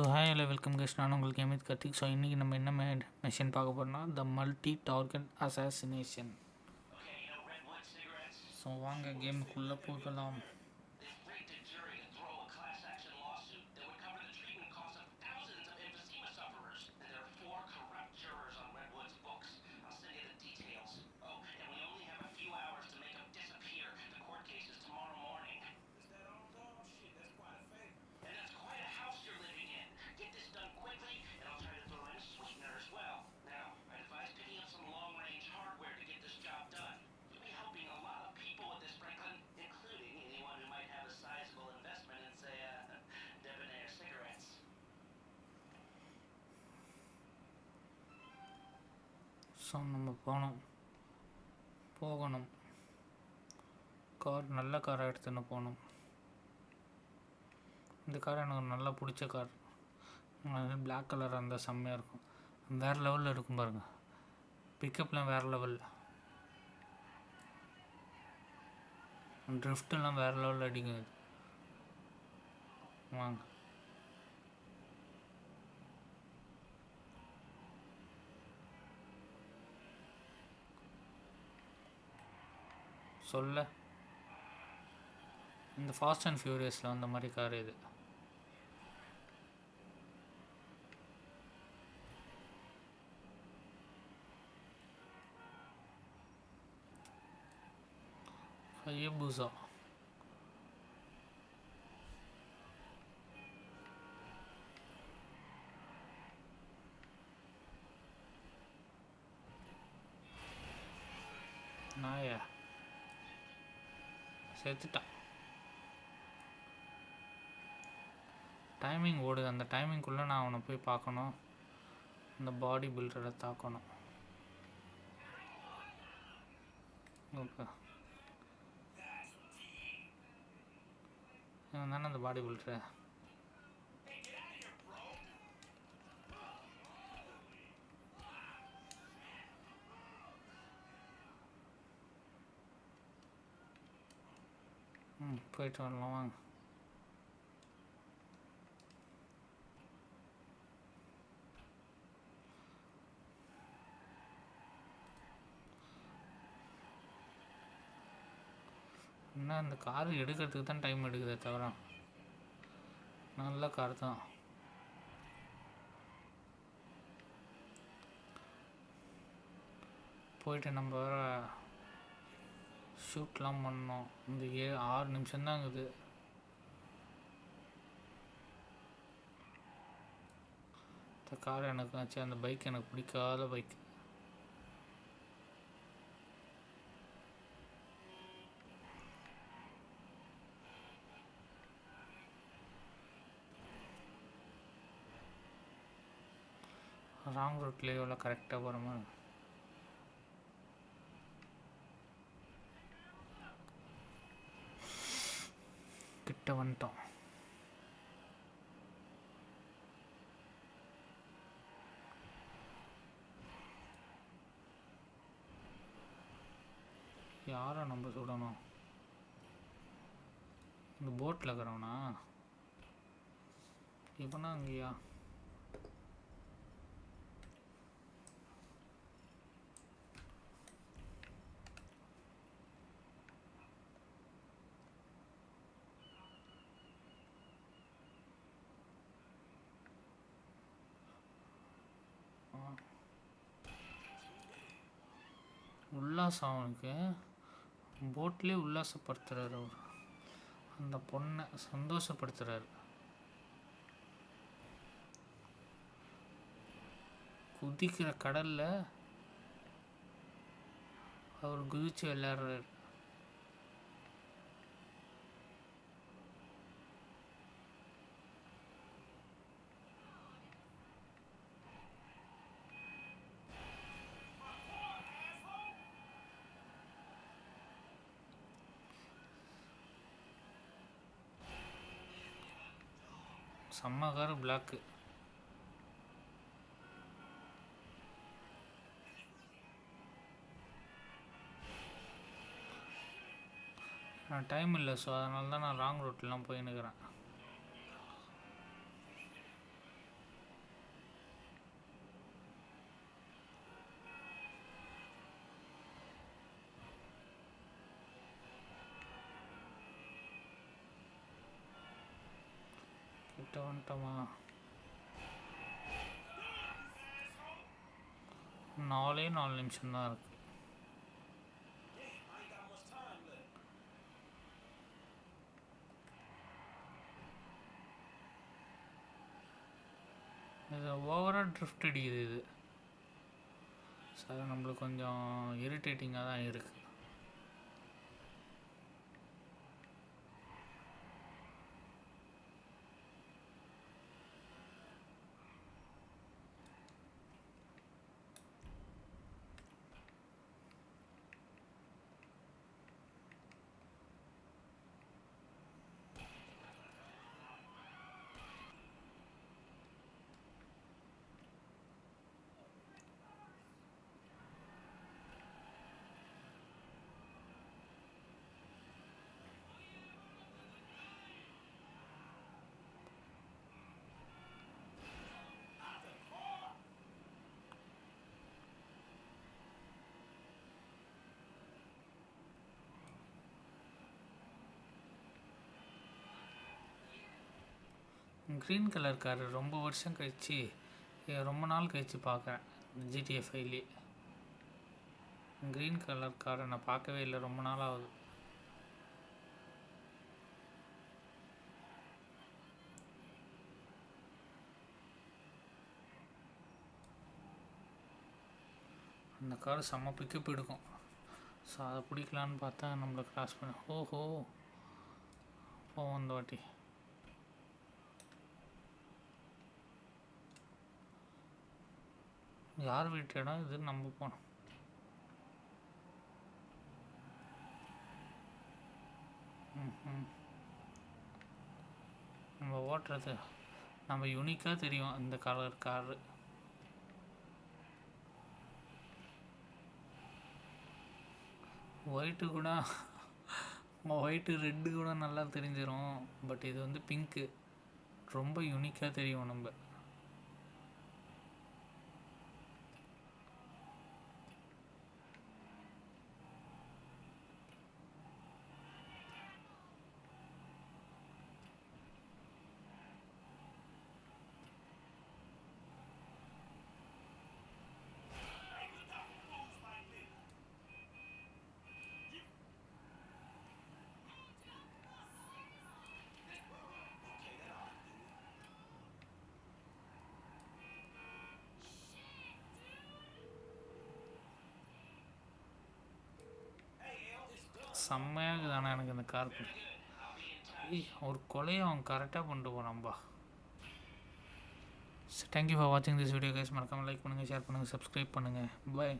So hi hello welcome guys நான் உங்களுக்கு எமித் Karthik so இன்றைக்கி நம்ம என்ன மிஷன் பார்க்க போகிறோம்னா the multi target assassination so வாங்க கேமுக்குள்ளே போகலாம். ஸோ நம்ம போகணும். போகணும். கார் நல்ல காராக எடுத்துன்னு போகணும். இந்த கார் எனக்கு நல்லா பிடிச்ச கார். பிளாக் கலராக இருந்தால் செம்மையாக இருக்கும். வேறு லெவலில் இருக்கும் பாருங்கள் பிக்கப்லாம் வேறு லெவலில் ட்ரிஃப்டெல்லாம் வேறு லெவலில் அடிக்கும் வாங்க. சொல்ல. இந்த ஃபாஸ்ட் அண்ட் ஃபியூரியஸில் வந்த மாதிரி கார் இது. ஹயபூசா செத்துட்டான் டைமிங் ஓடுது. அந்த டைமிங்குள்ளே நான் அவனை போய் பார்க்கணும். அந்த பாடி பில்டரை தாக்கணும். ஓகே இவன் தானே அந்த பாடி பில்டரை போயிட்டு வரலாம் வாங்க. என்ன அந்த கார் எடுக்கிறதுக்கு தான் டைம் எடுக்குதே தவிர நல்ல கார் தான். போயிட்டு நம்ம வேற ஷூட்லாம் பண்ணோம். இந்த ஏ ஆறு நிமிஷம்தாங்குது இருக்குது. இந்த கார் எனக்கு ஆச்சு. அந்த பைக் எனக்கு பிடிக்காத பைக். ராங் ரூட்லேயே எவ்வளோ கரெக்டாக போகிற மாதிரி கிட்ட வந்துட்டோம். யாரை நம்ம சுடணும்? இந்த போட்டில் இருக்கிறவனா? இவனா அங்கேயா? உல்லாசம் அவனுக்கு. போட்லேயே உல்லாசப்படுத்துகிறார் அவர். அந்த பொண்ணை சந்தோஷப்படுத்துகிறார் குதிக்கிற கடலில் அவர் குதிச்சு விளையாடுறாரு. செம்ம கார் பிளாக்கு நான் டைம் இல்லை ஸோ அதனால தான் நான் ராங் ரூட்லாம் போயின்னுக்கிறேன். வந்துட்டோமா நாலே நாலு நிமிஷம் தான் இருக்கு. இது ஓவராக ட்ரிஃப்ட் அடிக்குது இது. சார் நம்மளுக்கு கொஞ்சம் இரிட்டேட்டிங்காக தான் இருக்குது க்ரீன் கலர் காரு ரொம்ப வருஷம் கழிச்சு ரொம்ப நாள் கழிச்சு பார்க்குறேன் ஜிடிஎஃப் ஃபைவ்லேயே க்ரீன் கலர் காரை நான் பார்க்கவே இல்லை. ரொம்ப நாள் ஆகுது. அந்த கார் செம்ம பிக்கப் எடுக்கும். ஸோ அதை பிடிக்கலான்னு பார்த்தா நம்மளை கிராஸ் பண்ண ஓஹோ. போவோம் இந்த வாட்டி. யார் வீட்டு இடம் இது? நம்ம போனோம். நம்ம ஓட்டுறது. நம்ம யூனிக்காக தெரியும் இந்த கலர் காரு ஒயிட்டு கூட ஒயிட்டு ரெட்டு கூட நல்லா தெரிஞ்சிடும் பட் இது வந்து பிங்க்கு ரொம்ப யூனிக்காக தெரியும் நம்ம. செம்மையாக இருக்குது. ஆனால் எனக்கு இந்த கார் ஒரு கொலையை அவன் கரெக்டாக பண்ணிட்டு போனான்பா தேங்க்யூ ஃபார் வாட்சிங் திஸ் வீடியோ கைஸ் மறக்காமல் லைக் பண்ணுங்கள் ஷேர் பண்ணுங்கள் சப்ஸ்கிரைப் பண்ணுங்கள் பாய்